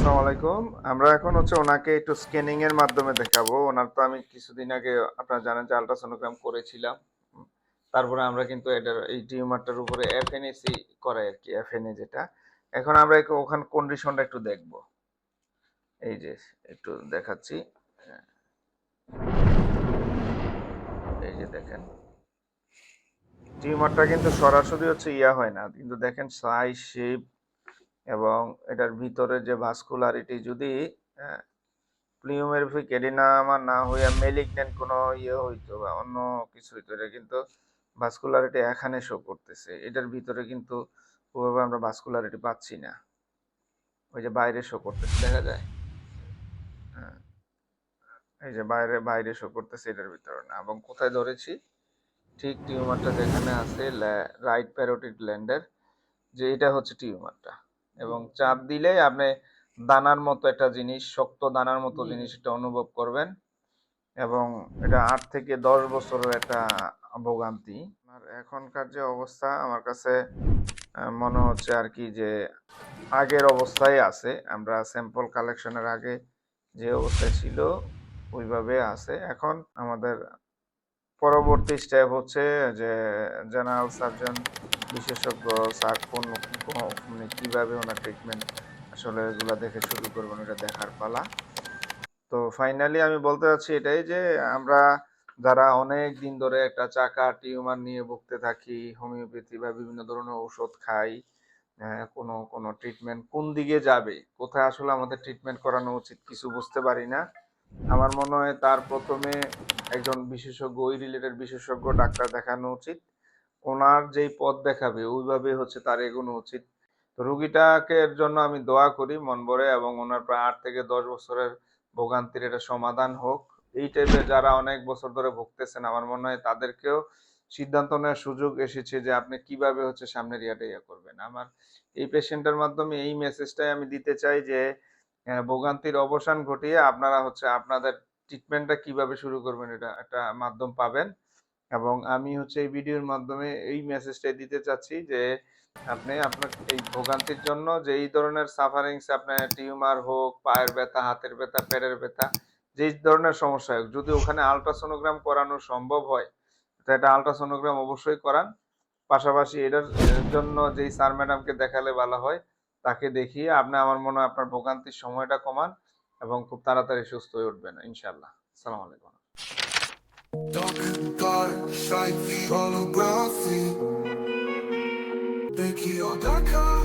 আসসালামু আলাইকুম। আমরা এখন হচ্ছে ওনাকে একটু স্ক্যানিং এর মাধ্যমে দেখাবো। ওনার তো আমি কিছুদিন আগে আপনারা জানেন যে আলট্রাসোনোগ্রাম করেছিলাম। তারপরে আমরা কিন্তু এটার এই টিউমারটার উপরে এফএনএসি করে আর কি এফএনএ যেটা। এখন আমরা ওখান কন্ডিশনটা একটু দেখব। এই যে একটু দেখাচ্ছি। এই যে দেখেন। টিউমারটা কিন্তু সরাসরি হচ্ছে ইয়া হয় না। কিন্তু দেখেন সাইজ শেপ এবং এটার ভিতরে যে ভাস্কুলারিটি যদি প্লিউমেরিফিক এডিনামা না হইয়া মেলিগনেন্ট কোনো ইয়ে হইতো বা অন্য কিছু হইতো, এটা কিন্তু ভাস্কুলারিটি এখানে শো করতেছে। এটার ভিতরে কিন্তু ওভাবে আমরা ভাস্কুলারিটি পাচ্ছি না। ওই যে বাইরে শো করতেছে, দেখা যায়? হ্যাঁ। এই যে বাইরে বাইরে শো করতেছে এটার ভিতরে না। এবং কোথায় ধরেছি? ঠিক টিউমারটা যেখানে আছে রাইট প্যারোটিড ল্যান্ডের যে এটা হচ্ছে টিউমারটা। এবং চাপ দিলে আপনি দানার মতো একটা জিনিস শক্ত দানার মতো জিনিস এটা অনুভব করবেন। এবং এটা আট থেকে দশ বছরের একটা ভোগান্তি। আর এখনকার যে অবস্থা আমার কাছে মনে হচ্ছে আর কি যে আগের অবস্থায় আছে। আমরা স্যাম্পল কালেকশনের আগে যে অবস্থায় ছিল ওইভাবে আছে। এখন আমাদের পরবর্তী স্টেপ হচ্ছে যে জেনারেল সার্জন বিশেষজ্ঞ স্যার কোন মানে কীভাবে ওনার ট্রিটমেন্ট আসলে এগুলো দেখে শুরু করবেন এটা দেখার পালা। তো ফাইনালি আমি বলতে চাচ্ছি এটাই যে আমরা যারা অনেক দিন ধরে একটা চাকা, টিউমার নিয়ে ভুগতে থাকি, হোমিওপ্যাথি বা বিভিন্ন ধরনের ঔষধ খাই কোনো কোনো ট্রিটমেন্ট কোন দিকে যাবে, কোথায় আসলে আমাদের ট্রিটমেন্ট করানো উচিত, কিছু বুঝতে পারি না। আমার মনে হয় তার প্রথমে একজন বিশেষজ্ঞ, ওই রিলেটেড বিশেষজ্ঞ ডাক্তার দেখানো উচিত। ওনার যেই পথ দেখাবে ওইভাবে হচ্ছে তার এগোনো উচিত। রুগীটাকে এর জন্য আমি দোয়া করি মন ভরে এবং ওনার প্রায় আট থেকে দশ বছরের ভোগান্তির এটা সমাধান হোক। এই টাইপের যারা অনেক বছর ধরে ভুগতেছেন, আমার মনে হয় তাদেরকেও সিদ্ধান্ত নেওয়ার সুযোগ এসেছে যে আপনি কীভাবে হচ্ছে সামনের ইয়াটা ইয়া করবেন। আমার এই পেশেন্টের মাধ্যমে এই মেসেজটাই আমি দিতে চাই যে ভোগান্তির অবসান ঘটিয়ে আপনারা হচ্ছে আপনাদের ট্রিটমেন্টটা কীভাবে শুরু করবেন এটা একটা মাধ্যম পাবেন। এবং আমি হচ্ছে এই ভিডিওর মাধ্যমে এই মেসেজটাই দিতে চাচ্ছি যে আপনি আপনার এই ভোগান্তির জন্য যে এই ধরনের সাফারিংস আপনার টিউমার হোক, পায়ের ব্যথা, হাতের ব্যথা, পেটের ব্যথা যেই ধরনের সমস্যা হোক, যদি ওখানে আলট্রাসোনোগ্রাম করানো সম্ভব হয়, তো এটা আলট্রাসোনোগ্রাম অবশ্যই করান। পাশাপাশি এটার জন্য যেই স্যার ম্যাডামকে দেখালে ভালো হয় তাকে দেখিয়ে আপনি আমার মনে হয় আপনার ভোগান্তির সময়টা কমান এবং খুব তাড়াতাড়ি সুস্থ হয়ে উঠবেন ইনশাল্লাহ সালাম আলাইকুম. Bekliyor Dakar